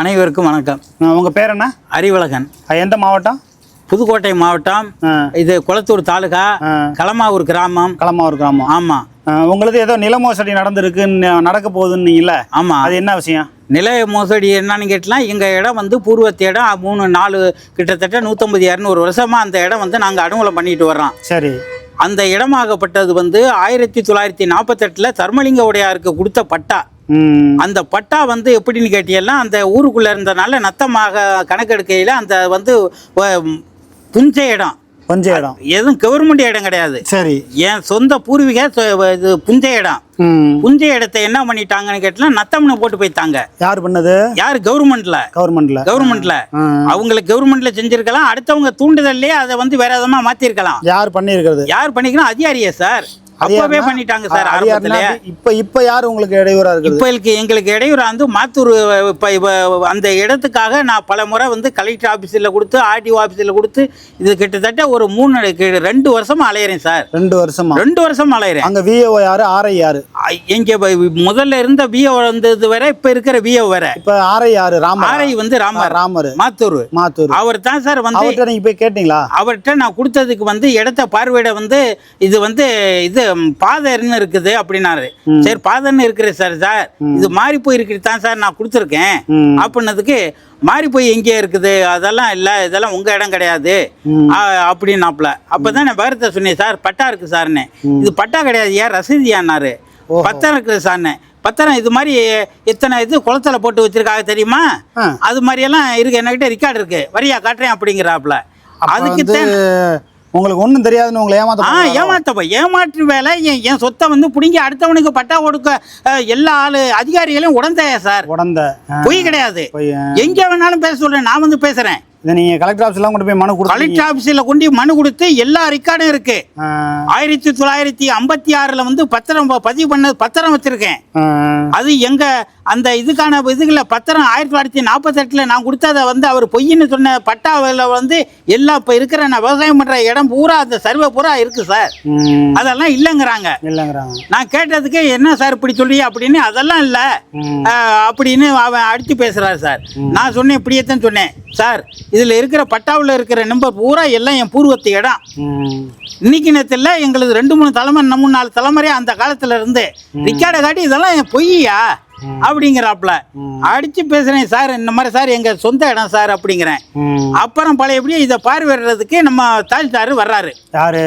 அனைவருக்கும் வணக்கம். ஆ, உங்க பேர் என்ன? அறிவழகன். எந்த மாவட்டம்? புதுக்கோட்டை மாவட்டம். இது குளத்தூர் தாலுகா. களமாவூர் கிராமம். களமாவூர் கிராமம். ஆமாம் உங்களுது ஏதோ நில மோசடி நடந்திருக்குன்னு நடக்க போகுதுன்னீங்கல்ல ஆமாம் அது என்ன விஷயம்? நில மோசடி என்னன்னு கேட்டலாம் எங்கள் இடம் வந்து பூர்வத்து இடம். மூணு நாலு கிட்டத்தட்ட நூற்றம்பது இரநூறு வருஷமாக அந்த இடம் வந்து நாங்கள் அனுகூலம் பண்ணிட்டு வர்றோம். சரி. அந்த இடமாகப்பட்டது வந்து ஆயிரத்தி தொள்ளாயிரத்தி நாற்பத்தெட்டில் தர்மலிங்க உடையாருக்கு கொடுத்த பட்டா. அந்த பட்டா வந்து எப்படின்னு கேட்டீங்கன்னா அந்த ஊருக்குள்ளே இருந்தனால நத்தமாக கணக்கெடுக்கையில் அந்த வந்து புஞ்ச இடம். கொஞ்சம் இடம். எதுவும் கவர்மெண்ட் இடம் கிடையாது. சரி. என் சொந்த பூர்வீக இது புஞ்ச இடம். புஞ்ச இடத்தை என்ன பண்ணிட்டாங்கன்னு கேட்டா நத்தம்னு போட்டு போயிட்டாங்க. யார் பண்ணது? யார்? கவர்மெண்ட்ல கவர்மெண்ட்ல கவர்மெண்ட்ல. அவங்களுக்கு கவர்மெண்ட்ல செஞ்சிருக்கலாம் அடுத்தவங்க தூண்டுதல்லே அதை வந்து வேற விதமா மாத்திருக்கலாம். யார் பண்ணியிருக்கிறது? யார் பண்ணிக்கலாம் அதிகாரியே சார். அப்பவே? பண்ணிட்டாங்க சார் ஆரம்பத்திலே. இப்ப இப்ப யார் உங்களுக்கு இடையூறா இருக்குது? இப்போ எங்களுக்கு எங்களுக்கு இடையூறு வந்து மாத்தூர் அந்த இடத்துக்காக நான் பல முறை வந்து கலெக்டர் ஆஃபீஸில் கொடுத்து ஆர்டிஓ ஆஃபீஸில் கொடுத்து இது கிட்டத்தட்ட ஒரு மூணு ரெண்டு வருஷமா அலையிறேன் சார். ரெண்டு வருஷமா? ரெண்டு வருஷமா அலையிறேன். அங்க விஏஓ யாரு ஆர்ஐ யாரு? எங்க முதல்ல இருந்த விஓ வந்தது வேற இப்ப இருக்கிற விஓ வேற. இப்ப ஆர்ஐ யாரு? ராமர்? ஆரை வந்து ராமர். ராமர். மாத்தூர். மாத்தூர். அவர் தான் சார் வந்து அவர்கிட்ட நீங்க போய் கேட்டீங்களா? அவர்கிட்ட நான் கொடுத்ததுக்கு வந்து இடத்த பார்வையிட வந்து இது வந்து இது பாதர்னு இருக்குது அப்படின்னாரு. சரி பாதர்னு இருக்குது சார் சார்? இது மாறி போயிருக்குது தான் சார் நான் கொடுத்துருக்கேன். அப்படின்னதுக்கு மாறி போய் எங்கே இருக்குது அதெல்லாம் இல்லை இதெல்லாம் உங்கள் இடம் கிடையாது. அப்படின்னாப்புல. அப்போ தான் நான் விவரத்தை சொன்னேன் சார் பட்டா இருக்குது சார்னு. இது பட்டா கிடையாது ஏன் ரசீதியானாரு பத்திரம் இருக்குது சார்னு. பத்திரம் இது மாதிரி இத்தனை இது குளத்துல போட்டு வச்சிருக்காங்க தெரியுமா. அது மாதிரியெல்லாம் இருக்கு என்கிட்ட ரெக்கார்டு இருக்கு. வரியா காட்டுறேன் அப்படிங்கிறாப்புல. அப்ப அதுக்கு உங்களுக்கு ஒண்ணும் தெரியாதுன்னு உங்களை ஏமாத்த ஆ? ஏமாத்தப்ப ஏமாற்று வேலை என் என் சொத்தை வந்து பிடுங்கி அடுத்தவனுக்கு பட்டா கொடுக்க எல்லா ஆளு அதிகாரிகளையும் உடந்தைய சார். உடந்த பொய் கிடையாது. எங்க வேணாலும் பேச சொல்றேன் நான் வந்து பேசுறேன். இதை நீங்க கலெக்டர் ஆஃபீஸ் எல்லாம் கொண்டு போய் மனு கொடுத்தீங்க. கலெக்டர் ஆபீஸ்ல கொண்டு மனு கொடுத்து எல்லா ரெக்கார்டும் இருக்கு. ஆயிரத்தி தொள்ளாயிரத்தி ஐம்பத்தி ஆறுல வந்து பத்திரம் பதிவு பண்ண பத்திரம் வச்சிருக்கேன். அது எங்க அந்த இதுக்கான இதுல பத்திரம் ஆயிரத்தி தொள்ளாயிரத்தி நாற்பத்தெட்டுல நான் கொடுத்ததை வந்து அவர் பொய்ன்னு சொன்ன பட்டாவில் வந்து எல்லா இப்போ இருக்கிற நான் விவசாயம் பண்ற இடம் பூரா அந்த சர்வே பூரா இருக்கு சார். அதெல்லாம் இல்லைங்கிறாங்க. இல்லைங்கிறாங்க. நான் கேட்டதுக்கு என்ன சார் இப்படி சொல்லி அப்படின்னு அதெல்லாம் இல்லை. அப்படின்னு அவன் அடித்து பேசுறாரு சார். நான் சொன்னேன் இப்படியேத்தான் சொன்னேன். சார் இதில் இருக்கிற பட்டாவில் இருக்கிற நம்பர் பூரா எல்லாம் என் பூர்வத்து இடம். இன்னைக்கு நேரத்தில் எங்களுக்கு ரெண்டு மூணு தலைமுறை நம்ம மூணு நாலு தலைமுறை அந்த காலத்துல இருந்து ரிக்கார்டை காட்டி இதெல்லாம் என் பொய்யா? அப்படிங்கிறாப்புல அடிச்சு பேசுறேன் சார் இந்த மாதிரி சார் எங்க சொந்த இடம் சார் அப்படிங்கிறேன். அப்புறம் பழையபடியே இதை பார்வையிடுறதுக்கு நம்ம தாசில்தார் வர்றாரு. யாரு?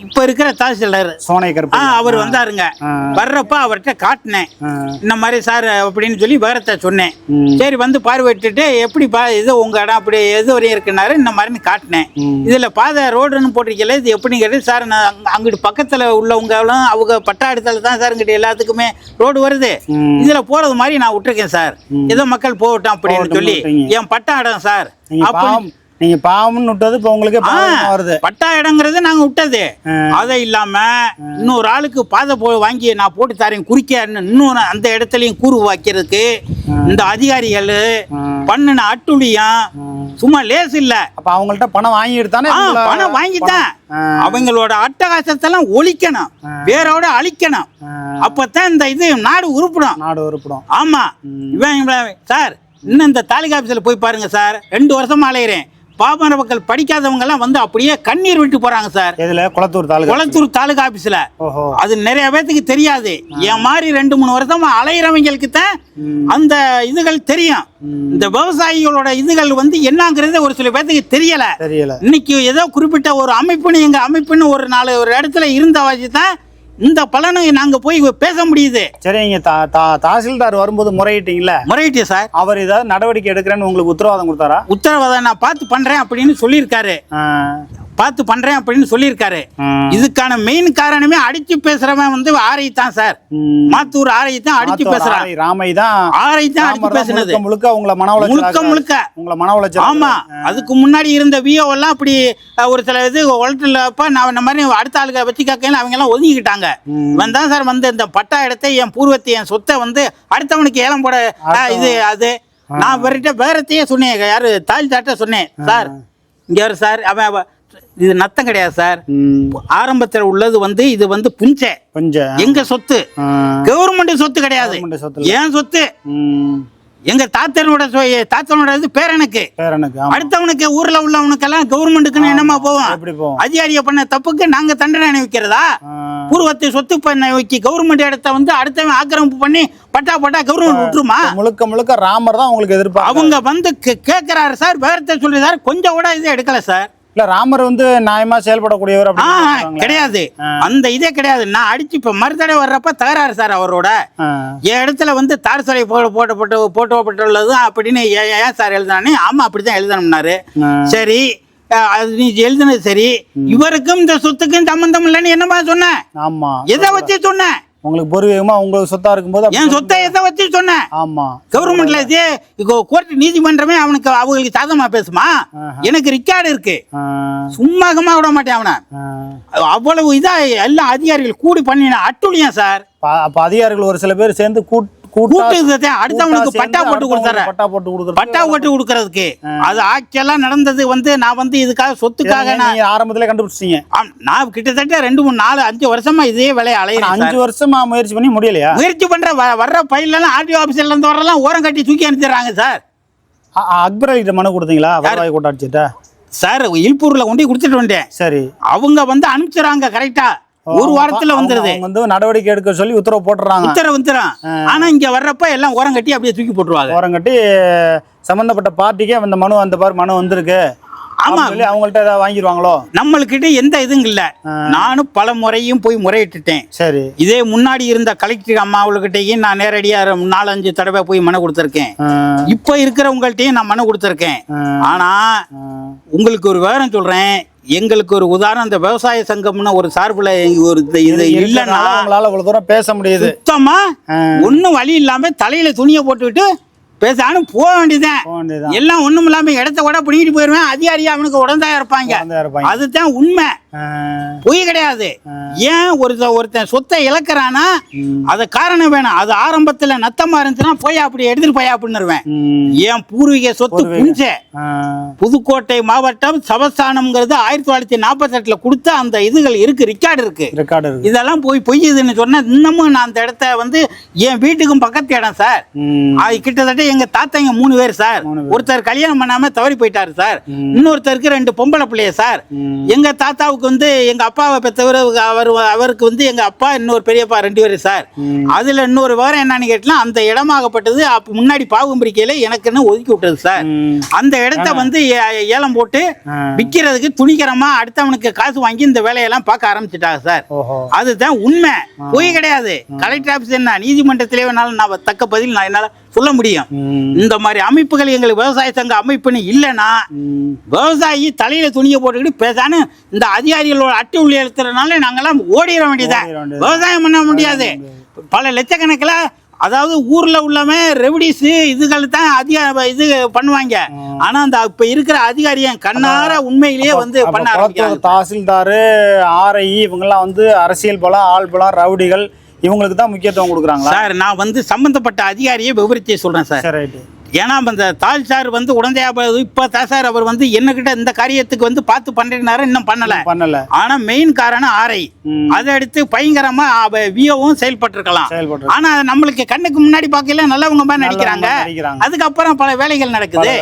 இப்ப இருக்கிற தாசில்தார். சோனை அவர் வந்தாருங்க. வர்றப்ப அவர்கிட்ட காட்டினேன். இந்த மாதிரி சார் அப்படின்னு சொல்லி விவரத்தை சொன்னேன். சரி வந்து பார்வையிட்டுட்டு எப்படி பா இது உங்க இடம் அப்படி எது வரையும் இருக்குனாரு இந்த மாதிரின்னு காட்டினேன். இதுல பாதை ரோடுன்னு போட்டிருக்கல இது எப்படிங்கிறது சார் நான் அங்க- அங்கிட்டு பக்கத்துல உள்ளவங்களும் அவங்க பட்டா இடத்துல தான் சார் இங்கிட்ட எல்லாத்துக்குமே ரோடு வருது. இதுல போறது மாதிரி நான் விட்டுருக்கேன் சார். ஏதோ மக்கள் போகட்டும் அப்படின்னு சொல்லி. என் பட்டா இடம் சார் பாவம் நீங்க பாவம்னு விட்டது இப்ப உங்களுக்கே வருது. பட்டா இடங்கிறது நாங்க விட்டது. அதை இல்லாம இன்னொரு ஆளுக்கு பாதை போ வாங்கி நான் போட்டு தரேன் குறிக்க இன்னொரு அந்த இடத்துலயும் கூறு வைக்கிறதுக்கு இந்த அதிகாரிகள் பண்ணுன அட்டுழியம் சும்மா லேஸ் இல்ல. அப்ப அவங்கள்ட்ட பணம் வாங்கிட்டு தானே ஆ, உங்களை- பணம் வாங்கித்தான். அவங்களோட அட்டகாசத்தெல்லாம் ஒழிக்கணும். வேரோட அழிக்கணும். அப்பதான் இந்த இது நாடு உருப்படும். நாடு உருப்படும். ஆமா. இவன் சார் இன்னும் இந்த தாலுகா ஆஃபீஸில் போய் பாருங்க சார். ரெண்டு வருஷமா அலையிறேன். பாமர மக்கள் படிக்காதவங்க எல்லாம் வந்து அப்படியே கண்ணீர் விட்டு போறாங்க சார். எதுல? குளத்தூர் தாலுகா குளத்தூர் தாலுகா ஆபீஸ்ல அது நிறைய பேத்துக்கு தெரியாது. என் மாதிரி ரெண்டு மூணு வருஷமா அலையிறவங்களுக்கு தான் அந்த இதுகள் தெரியும். இந்த விவசாயிகளோட இதுகள் வந்து என்னங்கிறது ஒரு சில பேத்துக்கு தெரியல. தெரியல. இன்னைக்கு ஏதோ குறிப்பிட்ட ஒரு அமைப்புன்னு எங்க அமைப்புன்னு ஒரு நாலு ஒரு இடத்துல இருந்த வச்சு தான் இந்த பலனை நாங்க போய் பேச முடியுது. சரி நீங்க தா- தா- தாசில்தார் வரும்போது முறையிட்டீங்கல்ல? முறையிட்டு சார் அவர் ஏதாவது நடவடிக்கை எடுக்கிறேன்னு உங்களுக்கு உத்தரவாதம் கொடுத்தாரா? உத்தரவாதம் நான் பார்த்து பண்றேன் அப்படின்னு சொல்லியிருக்காரு. பார்த்து பண்றேன் அப்படின்னு சொல்லியிருக்காரு. இதுக்கான மெயின் காரணமே அடிச்சு பேசுறவன் வந்து ஆரை தான் சார். மாத்தூர் ஆரை தான் அடிச்சு பேசுறான். ராமை தான் ஆரை தான் அடிச்சு பேசுனது. முழுக்க உங்களை மன முழுக்க. முழுக்க. உங்களை மன உளைச்சல் ஆமா. அதுக்கு முன்னாடி இருந்த விஓ எல்லாம் அப்படி ஒரு சில இது உலட்டில்லப்ப நான் இந்த மாதிரி அடுத்த ஆளுக வச்சு கேட்கல அவங்க எல்லாம் ஒதுங்கிக்கிட்டாங்க. இவன் தான் சார் வந்து இந்த பட்டா இடத்தை என் பூர்வத்தை என் சொத்தை வந்து அடுத்தவனுக்கு ஏலம் போட இது அது. நான் வேறத்தையே சொன்னேன். யாரு? தாஜ் தாட்ட சொன்னேன். சார் இங்க சார். அவன் இது நத்தம் கிடையாது சார். ஆரம்பத்தில் உள்ளது வந்து இது வந்து புஞ்சை. எங்க சொத்து. கவர்மெண்ட் சொத்து கிடையாது. ஏன் சொத்து. எங்க தாத்தனோட தாத்தனோட பேரனுக்கு. அடுத்தவனுக்கு ஊர்ல உள்ளவனுக்கெல்லாம் கவர்மெண்ட்டுக்குன்னு என்னமா போவோம்? அதிகாரிய பண்ண தப்புக்கு நாங்க தண்டனை அனுபவிக்கிறதா பூர்வத்தை சொத்து பண்ண வைக்கி கவர்மெண்ட் இடத்த வந்து அடுத்தவன் ஆக்கிரமிப்பு பண்ணி பட்டா பட்டா கவர்மெண்ட் விட்டுருமா? முழுக்க முழுக்க ராமர் தான் உங்களுக்கு எதிர்பார்ப்பு அவங்க வந்து கே- கேக்குறாரு சார் விவரத்தை சொல்லி சார் கொஞ்சம் கூட இது எடுக்கல சார். இல்ல ராமர் வந்து நியாயமா செயல்படக்கூடியவர். கிடையாது. அந்த இதே கிடையாது. நான் அடிச்சு இப்ப மறுதடவை வர்றப்ப தகராறு சார் அவரோட. என் இடத்துல வந்து தார் சிலை போட போட்டப்பட்டு போட்டப்பட்டுள்ளது அப்படின்னு ஏன் சார் எழுதினானே ஆமா அப்படிதான் எழுதணும்னாரு. சரி அது நீ எழுதுனது சரி. இவருக்கும் இந்த சொத்துக்கும் சம்பந்தம் இல்லைன்னு என்னமா சொன்ன? ஆமா. எதை வச்சு சொன்ன? உங்களுக்கு பூர்வீகமா உங்களுக்கு சொத்தா இருக்கும்போது என் சொத்தை எதை வச்சு சொன்ன ஆமா. கவர்மெண்ட்ல இது கோர்ட் நீதிமன்றமே அவனுக்கு அவங்களுக்கு சாதகமா பேசுமா? எனக்கு ரெக்கார்டு இருக்கு. சும்மாகமா விட மாட்டேன் அவனை. அவ்வளவு இதா எல்லா அதிகாரிகள் கூடி பண்ணின அட்டுழியம் சார்? அப்ப அதிகாரிகள் ஒரு சில பேர் சேர்ந்து கூட்- கூட்டா கூட்டு இதை அடுத்தவனுக்கு பட்டா போட்டு அடுத்தவங்களுக்கு பட்டா போட்டு கொடுக்குறது பட்டா ஓட்டு கொடுக்கறதுக்கு. அது ஆக்சுவலா நடந்தது வந்து நான் வந்து இதுக்காக சொத்துக்காக நான் ஆரம்பத்திலே கண்டுபிடிச்சிட்டீங்க. ஆம், நான் கிட்டத்தட்ட ரெண்டு மூணு நாலு அஞ்சு வருஷமா இதே வேலையை அலையிறேன். அஞ்சு வருஷமா முயற்சி பண்ணி முடியலையா? முயற்சி பண்ற வர்ற பையிலலாம் ஆர்டிஓ ஆபீஸ்ல இருந்து வரலாம் ஓரம் கட்டி தூக்கி அனுப்பிடுறாங்க சார். அக்பர் அலி கிட்ட மனு கொடுத்தீங்களா? வருவாய் கூட்டாட்சிட்ட சார் இல்பூர்ல கொண்டு கொடுத்துட்டு வந்துட்டேன். சரி. அவங்க வந்து அனுப்பிச்சுறாங்க கரெக்டா ஒரு வாரத்துல வந்துருது. வந்து நடவடிக்கை எடுக்க சொல்லி உத்தரவு போட்டுறாங்க. உத்தரவு வந்துடும் ஆனா இங்க வர்றப்ப எல்லாம் ஓரம் கட்டி அப்படியே தூக்கி போட்டுருவாங்க. ஓரம் கட்டி சம்பந்தப்பட்ட பார்ட்டிக்கே அந்த மனு அந்த பாரு மனு வந்திருக்கு. ஆமா. அவங்கள்ட்ட ஏதாவது வாங்கிடுவாங்களோ? நம்மளுக்கிட்ட எந்த இதுவும் இல்ல. நானும் பல முறையும் போய் முறையிட்டுட்டேன். சரி. இதே முன்னாடி இருந்த கலெக்டர் அம்மா அவங்ககிட்டயும் நான் நேரடியா நாலஞ்சு தடவை போய் மனு கொடுத்துருக்கேன். இப்ப இருக்கிறவங்கள்ட்டயும் நான் மனு கொடுத்துருக்கேன். ஆனா. உங்களுக்கு ஒரு விவரம் சொல்றேன். எங்களுக்கு ஒரு உதாரணம் இந்த விவசாய சங்கம்னு ஒரு சார்புல ஒரு இது இல்லைன்னா உங்களால இவ்வளவு தூரம் பேச முடியுது. சுத்தமா ஆ. ஒண்ணும் வழி இல்லாம தலையில துணியை போட்டுவிட்டு பேசானும் போக வேண்டியதுதான். எல்லாம் ஒண்ணும் இல்லாம இடத்த கூட பிடிக்கிட்டு போயிருவேன். அதிகாரி அவனுக்கு உடந்தையா இருப்பாங்க. அதுதான் உண்மை. பொய் கிடையாது. ஏன் ஒருத்த ஒருத்தன் சொத்தை இழக்கிறானா? அது காரணம் வேணும். அது ஆரம்பத்துல நத்தமா இருந்துச்சுன்னா போய் அப்படி எடுத்துட்டு போய் அப்படின்னுருவேன். ஏன் பூர்வீக சொத்து புஞ்சை புதுக்கோட்டை மாவட்டம் சவஸ்தானம்ங்கிறது ஆயிரத்தி தொள்ளாயிரத்தி நாற்பத்தெட்டுல கொடுத்த அந்த இதுகள் இருக்கு ரெக்கார்டு இருக்கு. ரெக்கார்டு இதெல்லாம் போய் பொய் இதுன்னு சொன்னா இன்னமும் நான் அந்த இடத்த வந்து என் வீட்டுக்கும் பக்கத்து இடம் சார். அது கிட்டத்தட்ட எங்க தாத்தாங்க மூணு பேர் சார். ஒருத்தர் கல்யாணம் பண்ணாம தவறி போயிட்டாரு சார். இன்னொருத்தருக்கு ரெண்டு பொம்பளை பிள்ளைய சார். எங்க தாத்தாவுக்கு வந்து எங்க அப்பாவை பெற்றவர் அவர் அவருக்கு வந்து எங்க அப்பா இன்னொரு பெரியப்பா ரெண்டு பேரும் சார். அதுல இன்னொரு விவரம் என்னன்னு கேட்டா அந்த இடமாகப்பட்டது அப்ப முன்னாடி பாகும்பிரிக்கையில எனக்குன்னு ஒதுக்கி விட்டது சார். அந்த இடத்த வந்து ஏலம் போட்டு. விற்கிறதுக்கு துணிகரமா அடுத்தவனுக்கு காசு வாங்கி இந்த வேலையெல்லாம் பார்க்க ஆரம்பிச்சிட்டாங்க சார். அதுதான் உண்மை. பொய் கிடையாது. கலெக்டர் ஆபீஸ் என்ன? நீதிமன்றத்திலே வேணாலும் நான் தக்க பதில் நான் என்னால சொல்ல முடியும். இந்த மாதிரி அமைப்புகள் எங்களுக்கு விவசாய சங்க அமைப்புன்னு இல்லைன்னா. விவசாயி தலையில துணியை போட்டுக்கிட்டு பேசானு இந்த அதிகாரிகளோட அட்டு உள்ளி எழுத்துறதுனால நாங்கெல்லாம் ஓடிட வேண்டியது. விவசாயம் பண்ண முடியாது. பல லட்சக்கணக்கில் அதாவது ஊர்ல உள்ளவன் ரெவடிஸ் இதுகள் தான் அதிக இது பண்ணுவாங்க. ஆனா அந்த இப்ப இருக்கிற அதிகாரியும் கண்ணார உண்மையிலேயே வந்து பண்ண ஆரம்பிக்கிறாங்க. தாசில்தாரு ஆர்ஐ இவங்கெல்லாம் வந்து அரசியல் பலம் ஆள் பலம் ரவுடிகள் இவங்களுக்கு தான் முக்கியத்துவம் கொடுக்குறாங்களா? சார் நான் வந்து சம்பந்தப்பட்ட அதிகாரியை விவரிச்சு சொல்றேன் சார். சரி ரைட்டு. ஏன்னா அந்த தால் சார் வந்து உடந்தையா இப்போ தான் சார் அவர் வந்து என்னகிட்ட இந்த காரியத்துக்கு வந்து பார்த்து பண்றேன்னாரு இன்னும் பண்ணல. பண்ணல. ஆனா மெயின் காரணம் ஆரை. அதை அடுத்து பயங்கரமா வியோவும் செயல்பட்டிருக்கலாம். செயல்பட்டு ஆனா அது நம்மளுக்கு கண்ணுக்கு முன்னாடி பார்க்கல நல்லவங்க மாதிரி நடிக்கிறாங்க. அதுக்கப்புறம் பல வேலைகள் நடக்குது.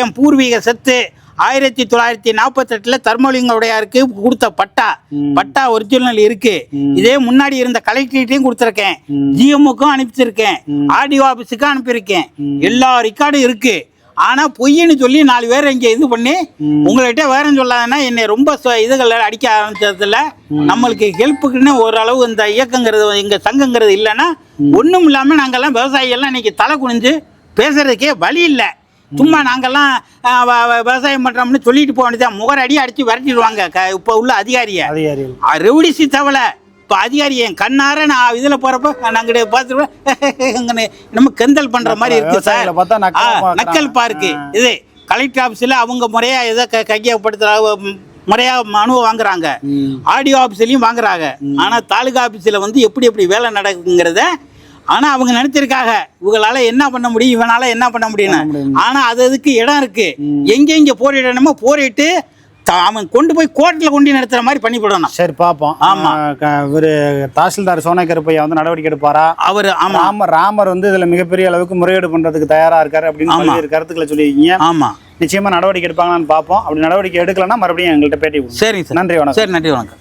என் பூர்வீக சொத்து ஆயிரத்தி தொள்ளாயிரத்தி நாற்பத்தெட்டுல தர்மலிங்க உடையாருக்கு கொடுத்த பட்டா. பட்டா ஒரிஜினல் இருக்கு. இதே முன்னாடி இருந்த கலெக்டரேட்டையும் கொடுத்துருக்கேன். ஜிஎம்முக்கும் அனுப்பிச்சிருக்கேன். ஆர்டிஓ ஆபீஸுக்கும் அனுப்பியிருக்கேன். எல்லா ரெக்கார்டும் இருக்கு. ஆனா பொய்ன்னு சொல்லி நாலு பேர் இங்க இது பண்ணி உங்கள்கிட்ட வேற சொல்லாதன்னா என்னை ரொம்ப இதுகள் அடிக்க ஆரம்பிச்சதுல நம்மளுக்கு ஹெல்ப்புக்குன்னு ஓரளவு இந்த இயக்கங்கிறது எங்க சங்கங்கிறது இல்லைன்னா ஒண்ணும் இல்லாம நாங்கெல்லாம் விவசாயிகள் எல்லாம் இன்னைக்கு தலை குனிஞ்சு பேசுறதுக்கே வழி இல்லை. சும்மா நாங்கெல்லாம் விவசாயம் பண்றோம்னு சொல்லிட்டு போக வேண்டியதான் முகரடி அடிச்சு விரட்டிடுவாங்க. இப்ப உள்ள அதிகாரியை. ரெவடிசி தவளை. இப்போ அதிகாரி என் கண்ணார நான் இதுல போறப்ப நான் அங்கிட்ட பார்த்துருவேன். நம்ம கெந்தல் பண்ற மாதிரி இருக்கு சார். நக்கலா பார்க்கு. இது கலெக்டர் ஆஃபீஸில் அவங்க முறையா ஏதோ க கையப்படுத்துற முறையா மனு வாங்குறாங்க. ஆடியோ ஆஃபீஸ்லயும் வாங்குறாங்க. ஆனா தாலுகா ஆஃபீஸில் வந்து எப்படி எப்படி வேலை நடக்குங்கிறத ஆனா அவங்க நினைச்சிருக்காங்க இவங்களால என்ன பண்ண முடியும் இவனால என்ன பண்ண முடியும் ஆனா அது அதுக்கு இடம் இருக்கு. எங்க எங்க போரிடணுமோ போரிட்டு அவன் கொண்டு போய் கோர்ட்டில் கொண்டு நடத்துற மாதிரி பண்ணி போடணும். சரி பார்ப்போம் ஆமா. இவர் தாசில்தார் சோனகருப்பையா வந்து நடவடிக்கை எடுப்பாரா? அவர் ஆமா. ராமர் வந்து இதுல மிகப்பெரிய அளவுக்கு முறையீடு பண்றதுக்கு தயாரா இருக்காரு அப்படின்னு. பல்வேறு கருத்துக்களை சொல்லியிருக்கீங்க. ஆமா. நிச்சயமா நடவடிக்கை எடுப்பாங்களான்னு பார்ப்போம் அப்படி நடவடிக்கை எடுக்கலன்னா மறுபடியும் எங்கள்கிட்ட பேட்டி சரிங்க சார். நன்றி வணக்கம். சரி நன்றி வணக்கம்.